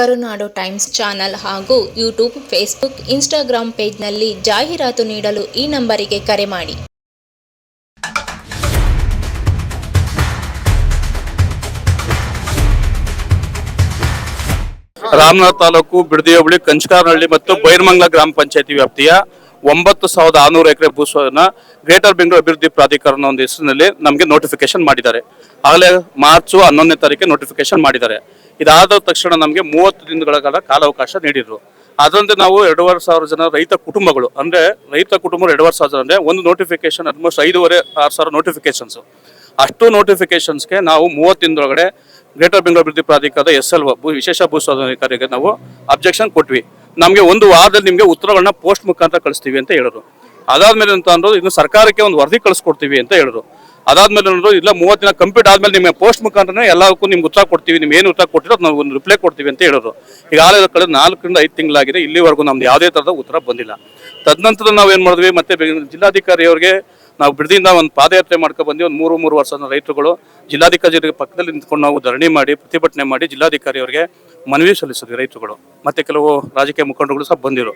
ಕರುನಾಡು times channel ಹಾಗೂ YouTube, Facebook Instagram ಪೇಜ್ನಲ್ಲಿ ಜಾಹೀರಾತು ನೀಡಲು ಈ ನಂಬರಿಗೆ ಕರೆ ಮಾಡಿ. ರಾಮನಾಥ್ ತಾಲೂಕು ಬಿಡದಿ ಹೋಬಳಿ ಕಂಚಕಾರನಹಳ್ಳಿ ಮತ್ತು ಬೈರ್ಮಂಗ್ಲ ಗ್ರಾಮ ಪಂಚಾಯತಿ ವ್ಯಾಪ್ತಿಯ ಒಂಬತ್ತು ಸಾವಿರದ ಆರುನೂರು ಎಕರೆ ಭೂಸ್ವಾಧೀನ ಗ್ರೇಟರ್ ಬೆಂಗಳೂರು ಅಭಿವೃದ್ಧಿ ಪ್ರಾಧಿಕಾರನ ಒಂದು ಹೆಸರಿನಲ್ಲಿ ನಮಗೆ ನೋಟಿಫಿಕೇಶನ್ ಮಾಡಿದ್ದಾರೆ. ಆಗಲೇ ಮಾರ್ಚ್ ಹನ್ನೊಂದನೇ ತಾರೀಕು ನೋಟಿಫಿಕೇಶನ್ ಮಾಡಿದ್ದಾರೆ. ಇದಾದ ತಕ್ಷಣ ನಮಗೆ ಮೂವತ್ತು ದಿನಗಳ ಕಾಲ ಕಾಲಾವಕಾಶ ನೀಡಿದ್ರು. ಅದರಂತೆ ನಾವು ಎರಡೂವರೆ ಸಾವಿರ ಜನ ರೈತ ಕುಟುಂಬಗಳು, ಅಂದ್ರೆ ರೈತ ಕುಟುಂಬಗಳು ಎರಡೂವರೆ ಸಾವಿರ ಜನ ಅಂದ್ರೆ ಒಂದು ನೋಟಿಫಿಕೇಶನ್ ಆಲ್ಮೋಸ್ಟ್ ಐದೂವರೆ, ಆರು ಸಾವಿರ ನೋಟಿಫಿಕೇಶನ್ಸ್ ಅಷ್ಟು ನೋಟಿಫಿಕೇಶನ್ಸ್ಗೆ ನಾವು ಮೂವತ್ತು ದಿನದೊಳಗಡೆ ಗ್ರೇಟರ್ ಬೆಂಗಳೂರು ಅಭಿವೃದ್ಧಿ ಪ್ರಾಧಿಕಾರದ ಎಸ್ ಎಲ್ ವಿಶೇಷ ಭೂ ನಾವು ಅಬ್ಜೆಕ್ಷನ್ ಕೊಟ್ವಿ. ನಮಗೆ ಒಂದು ವಾರದಲ್ಲಿ ನಿಮಗೆ ಉತ್ತರಗಳನ್ನ ಪೋಸ್ಟ್ ಮುಖಾಂತರ ಕಳಿಸ್ತೀವಿ ಅಂತ ಹೇಳಿದ್ರು. ಅದಾದ್ಮೇಲೆ ಅಂತ ಅಂದ್ರು, ಇನ್ನು ಸರ್ಕಾರಕ್ಕೆ ಒಂದು ವರದಿ ಕಳಿಸ್ಕೊಡ್ತೀವಿ ಅಂತ ಹೇಳಿದ್ರು. ಅದಾದ್ಮೇಲೆ ನೋಡಿದ್ರು, ಇಲ್ಲ, ಮೂವತ್ತು ದಿನ ಕಂಪ್ಲೀಟ್ ಆದ್ಮೇಲೆ ನಿಮ್ಮ ಪೋಸ್ಟ್ ಮುಖಾಂತರ ಎಲ್ಲಕ್ಕೂ ನಿಮ್ಗೆ ಉತ್ತರ ಕೊಡ್ತೀವಿ, ನಿಮ್ಗೆ ಏನು ಉತ್ತರ ಕೊಟ್ಟಿರೋ ನಾವು ಒಂದು ರಿಪ್ಲೈ ಕೊಡ್ತೀವಿ ಅಂತ ಹೇಳಿದ್ರು. ಈಗಾಗಲೇ ಕಳೆದ ನಾಲ್ಕರಿಂದ ಐದು ತಿಂಗಳಾಗಿದೆ, ಇಲ್ಲಿವರೆಗೂ ನಮ್ದು ಯಾವುದೇ ಥರದ ಉತ್ತರ ಬಂದಿಲ್ಲ. ತದನಂತರ ನಾವು ಏನು ಮಾಡಿದ್ವಿ, ಮತ್ತೆ ಜಿಲ್ಲಾಧಿಕಾರಿಯವರಿಗೆ ನಾವು ಬಿಡದಿಂದ ಒಂದು ಪಾದಯಾತ್ರೆ ಮಾಡ್ಕೊ ಬಂದು ಒಂದು ಮೂರು ಮೂರು ವರ್ಷದ ರೈತರುಗಳು ಜಿಲ್ಲಾಧಿಕಾರಿ ಪಕ್ಕದಲ್ಲಿ ನಿಂತ್ಕೊಂಡು ನಾವು ಧರಣಿ ಮಾಡಿ, ಪ್ರತಿಭಟನೆ ಮಾಡಿ ಜಿಲ್ಲಾಧಿಕಾರಿ ಅವರಿಗೆ ಮನವಿ ಸಲ್ಲಿಸಿದ್ವಿ ರೈತರುಗಳು. ಮತ್ತೆ ಕೆಲವು ರಾಜಕೀಯ ಮುಖಂಡರುಗಳು ಸಹ ಬಂದಿರು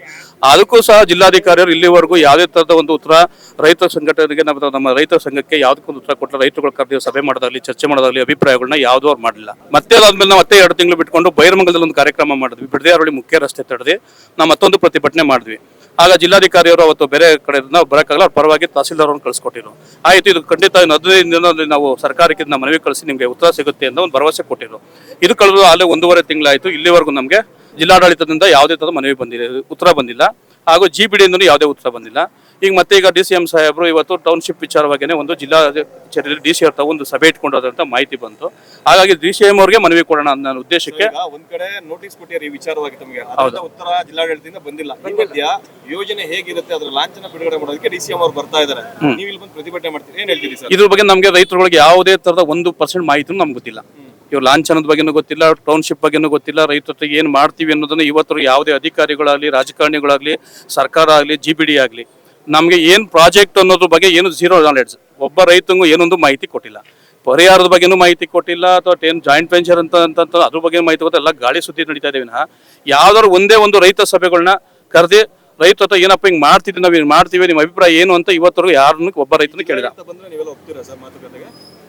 ಅದಕ್ಕೂ ಸಹ ಜಿಲ್ಲಾಧಿಕಾರಿಯವರು ಇಲ್ಲಿವರೆಗೂ ಯಾವುದೇ ತರದ ಒಂದು ಉತ್ತರ ರೈತ ಸಂಘಟನೆಗೆ ನಮ್ಮ ನಮ್ಮ ರೈತ ಸಂಘಕ್ಕೆ ಯಾವುದಕ್ಕೊಂದು ಉತ್ತರ ಕೊಟ್ಟರೆ ರೈತರುಗಳು ಕರೆದು ಸಭೆ ಮಾಡೋದಾಗಲಿ, ಚರ್ಚೆ ಮಾಡೋದಾಗಲಿ ಅಭಿಪ್ರಾಯಗಳನ್ನ ಯಾವುದೂ ಅವ್ರು ಮಾಡಲಿಲ್ಲ. ಮತ್ತೆ ಅದಾದ್ಮೇಲೆ ನಾವು ಮತ್ತೆ ಎರಡು ತಿಂಗಳು ಬಿಟ್ಕೊಂಡು ಬೈರಮಂಗಲದಲ್ಲಿ ಒಂದು ಕಾರ್ಯಕ್ರಮ ಮಾಡಿದ್ವಿ. ಬಿಡದಿಯಾರೊಳಿ ಮುಖ್ಯ ರಸ್ತೆ ತಡೆದು ನಾವು ಮತ್ತೊಂದು ಪ್ರತಿಭಟನೆ ಮಾಡಿದ್ವಿ. ಆಗ ಜಿಲ್ಲಾಧಿಕಾರಿಯವರು ಅವತ್ತು ಬೇರೆ ಕಡೆ ನಾವು ಬರೋಕ್ಕಾಗಲ್ಲ, ಅವ್ರ ಪರವಾಗಿ ತಹಸೀಲ್ದಾರ್ ಅವ್ರನ್ನ ಕಳಿಸ್ಕೊಟ್ಟಿರು ಆಯ್ತು, ಇದು ಖಂಡಿತ ಹದಿನೈದು ದಿನದಲ್ಲಿ ನಾವು ಸರ್ಕಾರಕ್ಕೆ ಮನವಿ ಕಳಿಸಿ ನಿಮಗೆ ಉತ್ತರ ಸಿಗುತ್ತೆ ಅಂತ ಒಂದು ಭರವಸೆ ಕೊಟ್ಟಿರು ಇದು ಕಳೆದು ಅಲ್ಲೇ ಒಂದೂವರೆ ತಿಂಗಳಾಯಿತು, ಇಲ್ಲಿವರೆಗೂ ನಮಗೆ ಜಿಲ್ಲಾಡಳಿತದಿಂದ ಯಾವುದೇ ಥರದ ಮನವಿ ಬಂದಿಲ್ಲ ಉತ್ತರ ಬಂದಿಲ್ಲ. ಹಾಗೂ ಜಿ ಬಿ ಡಿಯಿಂದಲೂ ಯಾವುದೇ ಉತ್ತರ ಬಂದಿಲ್ಲ. ಈಗ ಮತ್ತೆ ಈಗ ಡಿ ಸಿ ಎಂ ಸಾಹೇಬರು ಇವತ್ತು ಟೌನ್ಶಿಪ್ ವಿಚಾರವಾಗಿಯೇ ಒಂದು ಜಿಲ್ಲಾ ಡಿ ಸಿ ಅವ್ರ ಒಂದು ಸಭೆ ಇಟ್ಕೊಂಡಿರೋದಂತ ಮಾಹಿತಿ ಬಂತು. ಹಾಗಾಗಿ ಡಿ ಸಿ ಎಂ ಅವ್ರಿಗೆ ಮನವಿ ಕೊಡೋಣ ಅನ್ನೋ ಉದ್ದೇಶಕ್ಕೆ ಒಂದ್ ಕಡೆ ನೋಟಿಸ್ ಕೊಟ್ಟಿದ್ದಾರೆ ಈ ವಿಚಾರವಾಗಿ ತಮಗೆ. ಉತ್ತರ ಜಿಲ್ಲಾಡಳಿತದಿಂದ ಬಂದಿಲ್ಲ. ಈ ಮಧ್ಯ ಯೋಜನೆ ಹೇಗಿರುತ್ತೆ ಅದ್ರ ಲಾಂಛನ ಬಿಡುಗಡೆ ಮಾಡೋದಕ್ಕೆ ಡಿ ಸಿ ಎಂ ಅವ್ರು ಬರ್ತಾ ಇದ್ದಾರೆ. ನೀವು ಇಲ್ಲಿ ಬಂದು ಪ್ರತಿಭಟನೆ ಮಾಡ್ತೀರಿ ಏನ್ ಹೇಳ್ತೀರಿ ಸರ್? ಇದ್ರ ಬಗ್ಗೆ ನಮಗೆ ರೈತರುಗಳಿಗೆ ಯಾವುದೇ ತರದ ಒಂದು ಪರ್ಸೆಂಟ್ ಮಾಹಿತಿ ನಮ್ಗೆ ಗೊತ್ತಿಲ್ಲ. ಇವ್ರು ಲಾಂಛನದ ಬಗ್ಗೆನೂ ಗೊತ್ತಿಲ್ಲ ಟೌನ್ಶಿಪ್ ಬಗ್ಗೆನೂ ಗೊತ್ತಿಲ್ಲ. ರೈತರಿಗೆ ಏನು ಮಾಡ್ತೀವಿ ಅನ್ನೋದನ್ನ ಇವತ್ತು ಯಾವುದೇ ಅಧಿಕಾರಿಗಳಾಗಲಿ, ರಾಜಕಾರಣಿಗಳಾಗಲಿ, ಸರ್ಕಾರ ಆಗಲಿ ಜಿ ಬಿ ಡಿ ಆಗಲಿ, ನಮಗೆ ಏನು ಪ್ರಾಜೆಕ್ಟ್ ಅನ್ನೋದ್ರ ಬಗ್ಗೆ ಏನು ಝೀರೋ ನಾಲೆಡ್ಜ್ ಒಬ್ಬ ರೈತಂಗೂ ಏನೊಂದು ಮಾಹಿತಿ ಕೊಟ್ಟಿಲ್ಲ. ಪರಿಹಾರದ ಬಗ್ಗೆನೂ ಮಾಹಿತಿ ಕೊಟ್ಟಿಲ್ಲ ಅಥವಾ ಏನು ಜಾಯಿಂಟ್ ವೆಂಚರ್ ಅಂತ ಅಂತ ಅದ್ರ ಬಗ್ಗೆ ಮಾಹಿತಿ ಗೊತ್ತಿಲ್ಲ ಎಲ್ಲ ಗಾಳಿ ಸುದ್ದಿ ನಡೀತಾ ಇದೀವಿ ನಾ ಯಾವ್ದಾದ್ರು ಒಂದೇ ಒಂದು ರೈತ ಸಭೆಗಳನ್ನ ಕರೆದಿ ರೈತ ಏನಪ್ಪ ಹಿಂಗೆ ಮಾಡ್ತಿದ್ವಿ ನಾವು ಹಿಂಗೆ ಮಾಡ್ತೀವಿ, ನಿಮ್ಮ ಅಭಿಪ್ರಾಯ ಏನು ಅಂತ ಇವತ್ತರೆಗೂ ಯಾರನ್ನು ಒಬ್ಬ ರೈತನ ಕೇಳಿಲ್ಲ.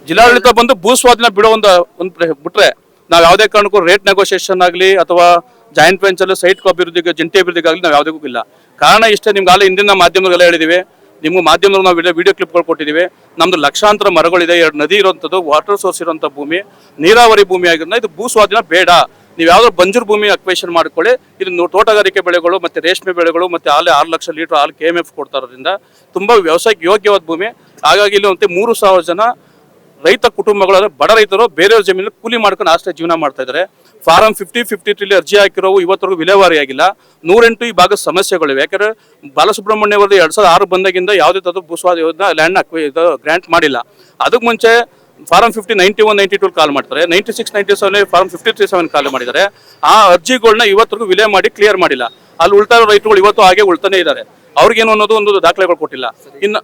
ಜಿಲ್ಲಾಡಳಿತ ಬಂದು ಭೂ ಸ್ವಾಧೀನ ಬಿಡೋ ಒಂದು ಒಂದು ಬಿಟ್ರೆ ನಾವು ಯಾವುದೇ ಕಾರಣಕ್ಕೂ ರೇಟ್ ನೆಗೋಸಿಯೇಷನ್ ಆಗಲಿ ಅಥವಾ ಜಾಯಿಂಟ್ ವೆಂಚರ್ ಸೈಟ್ ಅಭಿವೃದ್ಧಿಗೆ, ಜಂಟಿ ಅಭಿವೃದ್ಧಿಗಾಗಲಿ ನಾವು ಯಾವುದಕ್ಕೂ ಇಲ್ಲ. ಕಾರಣ ಇಷ್ಟೇ, ನಿಮ್ಗೆ ಅಲ್ಲಿ ಹಿಂದಿನ ಮಾಧ್ಯಮದಲ್ಲೇ ಹೇಳಿದೀವಿ. ನಿಮ್ಗೆ ಮಾಧ್ಯಮದಲ್ಲಿ ನಾವು ವಿಡಿಯೋ ಕ್ಲಿಪ್ಗಳು ಕೊಟ್ಟಿದ್ದೀವಿ ನಮ್ಮದು ಲಕ್ಷಾಂತರ ಮರಗಳಿದೆ, ಎರಡು ನದಿ ಇರುವಂಥದ್ದು ವಾಟರ್ ಸೋರ್ಸ್ ಇರುವಂಥ ಭೂಮಿ, ನೀರಾವರಿ ಭೂಮಿ ಆಗಿರೋದ್ರಿಂದ ಇದು ಭೂ ಸ್ವಾಧೀನ ಬೇಡ. ನೀವು ಯಾವುದೋ ಬಂಜರು ಭೂಮಿ ಅಕ್ವೇಷನ್ ಮಾಡ್ಕೊಳ್ಳಿ. ಇದು ತೋಟಗಾರಿಕೆ ಬೆಳೆಗಳು ಮತ್ತು ರೇಷ್ಮೆ ಬೆಳೆಗಳು ಮತ್ತು ಹಾಲೆ ಆರು ಲಕ್ಷ ಲೀಟರ್ ಹಾಲು ಕೆ ಎಂ ಎಫ್ ಕೊಡ್ತಾ ತುಂಬ ವ್ಯವಸಾಯಕ್ಕೆ ಯೋಗ್ಯವಾದ ಭೂಮಿ. ಹಾಗಾಗಿ ಇಲ್ಲಿ ಮತ್ತೆ ಮೂರು ಸಾವಿರ ಜನ ರೈತ ಕುಟುಂಬಗಳು ಅಂದ್ರೆ ಬಡ ರೈತರು ಬೇರೆಯವ್ರ ಜಮೀನಲ್ಲಿ ಕೂಲಿ ಮಾಡ್ಕೊಂಡು ಅಷ್ಟೇ ಜೀವನ ಮಾಡ್ತಾ ಇದ್ದಾರೆ. ಫಾರಂ ಫಿಫ್ಟಿ ಫಿಫ್ಟಿ ತ್ರೀಲಿ ಅರ್ಜಿ ಹಾಕಿರೋ ಇವತ್ತರೆಗೂ ವಿಲೇವಾರಿ ಆಗಿಲ್ಲ. ನೂರೆಂಟು ಈ ಭಾಗದ ಸಮಸ್ಯೆಗಳಿವೆ. ಯಾಕಂದ್ರೆ ಬಾಲಸುಬ್ರಹ್ಮಣ್ಯ ಅವರದ್ದು ಎರಡ್ ಸಾವಿರದ ಆರು ಬಂದಾಗಿಂದ ಯಾವುದೇ ಥರದ ಭೂಸ್ವಾದ ಯೋಜನೆ ಲ್ಯಾಂಡ್ ಇದು ಗ್ರಾಂಟ್ ಮಾಡಿಲ್ಲ. ಅದಕ್ಕೆ ಮುಂಚೆ form fifty ninety one ninety two call ಮಾಡ್ತಾರೆ. Ninety six ninety seven form fifty three seven call ಮಾಡಿದ್ದಾರೆ. ಆ ಅರ್ಜಿಗಳನ್ನ ಇವತ್ತರೆಗೂ ವಿಲೇ ಮಾಡಿ ಕ್ಲಿಯರ್ ಮಾಡಿಲ್ಲ. ಅಲ್ಲಿ ಉಳ್ತಾ ರೈತರುಗಳು ಇವತ್ತು ಹಾಗೆ ಉಳ್ತಾನೆ ಇದ್ದಾರೆ. ಅವ್ರಿಗೇನು ಅನ್ನೋದು ಒಂದು ದಾಖಲೆಗಳು ಕೊಟ್ಟಿಲ್ಲ. ಇನ್ನು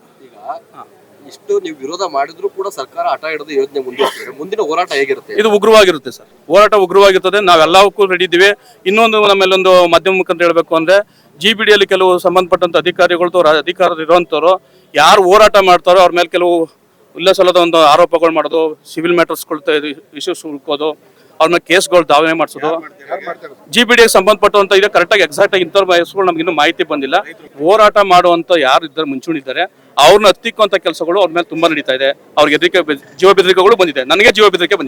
ಇಷ್ಟು ನೀವು ವಿರೋಧ ಮಾಡಿದ್ರು ಕೂಡ ಸರ್ಕಾರ ಆಟ ಹಿಡಿದು ಯೋಜನೆ ಮುಂದುವರಿಸಿದ್ರೆ ಮುಂದಿನ ಹೋರಾಟ ಹೇಗಿರುತ್ತೆ? ಇದು ಉಗ್ರವಾಗಿರುತ್ತೆ ಸರ್. ಹೋರಾಟ ಉಗ್ರವಾಗಿರ್ತದೆ. ನಾವೆಲ್ಲವಕ್ಕೂ ರೆಡಿ ಇದ್ದೀವಿ. ಇನ್ನೊಂದು ನಮ್ಮಲ್ಲೊಂದು ಮಾಧ್ಯಮ ಮುಖಾಂತರ ಹೇಳಬೇಕು ಅಂದ್ರೆ ಜಿ ಬಿ ಡಿಯಲ್ಲಿ ಕೆಲವು ಸಂಬಂಧಪಟ್ಟಂತ ಅಧಿಕಾರಿಗಳು ಅಧಿಕಾರ ಅಧಿಕಾರದ ಇರುವಂತವ್ರು ಯಾರು ಹೋರಾಟ ಮಾಡ್ತಾರೋ ಅವ್ರ ಮೇಲೆ ಕೆಲವು ಇಲ್ಲಸಲ್ಲದ ಒಂದು ಆರೋಪಗಳು ಮಾಡೋದು ಸಿವಿಲ್ ಮ್ಯಾಟರ್ಸ್ಗಳು ಇಶ್ಯೂಸ್ ಉಳ್ಕೋದು ಅವ್ರ ಮೇಲೆ ಕೇಸ್ಗಳು ದಾವಣೆ ಮಾಡಿಸೋದು. ಜಿ ಬಿ ಡಿಗೆ ಸಂಬಂಧಪಟ್ಟಂತ ಇದೆ ಕರೆಕ್ಟಾಗಿ ಎಕ್ಸಾಕ್ಟ್ ಆಗಿ ಇಂಥವ್ರ ಹೆಸರುಗಳು ನಮ್ಗೆ ಇನ್ನೂ ಮಾಹಿತಿ ಬಂದಿಲ್ಲ. ಹೋರಾಟ ಮಾಡುವಂತ ಯಾರು ಇದ್ದಾರೆ ಮುಂಚೂಣಿದ್ದಾರೆ ಅವ್ರನ್ನ ಹತ್ತಿಕ್ಕುವಂತ ಕೆಲಸಗಳು ಅವ್ರ ಮೇಲೆ ತುಂಬಾ ನಡೀತಾ ಇದೆ. ಅವ್ರಿಗೆ ಹೆದರಿಕೆ ಜೀವ ಬೆದರಿಕೆಗಳು ಬಂದಿದೆ. ನನಗೆ ಜೀವ ಬೆದರಿಕೆ ಬಂದಿದೆ.